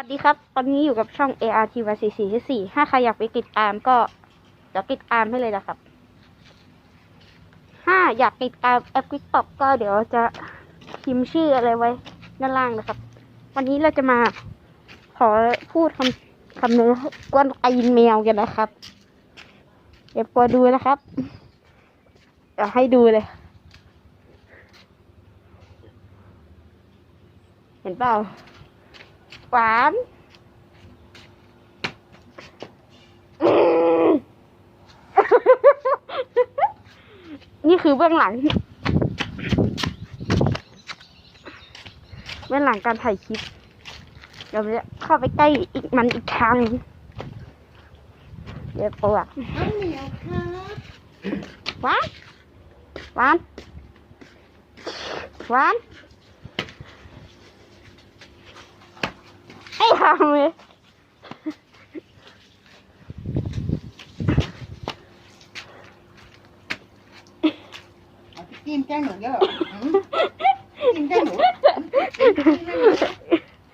สวัสดีครับ ตอนนี้อยู่กับช่อง ART 4 4 4 4ถ้าใครอยากไปติดตามก็เดี๋ยวติดตามให้เลยนะครับ ถ้าอยากติดตามแอป TikTok ก็เดี๋ยวจะพิมพ์ชื่ออะไรไว้ด้านล่างนะครับ วันนี้เราจะมาขอพูดคำคำนึงกวนไอินแมวกันนะครับ เดี๋ยวปอดูนะครับ เดี๋ยวให้ดูเลย เห็นเปล่า หวานอืมนี่คือเบื้องหลัง เบื้องหลังการถ่ายคลิป เดี๋ยวจะเข้าไปใกล้อีกมันอีกทางหนึ่งเดี๋ยวปวกข้าวเหนียวครับหวานหวานหวานามเลยจิ้มแก้หนูเยอะจิ้มแก้หนู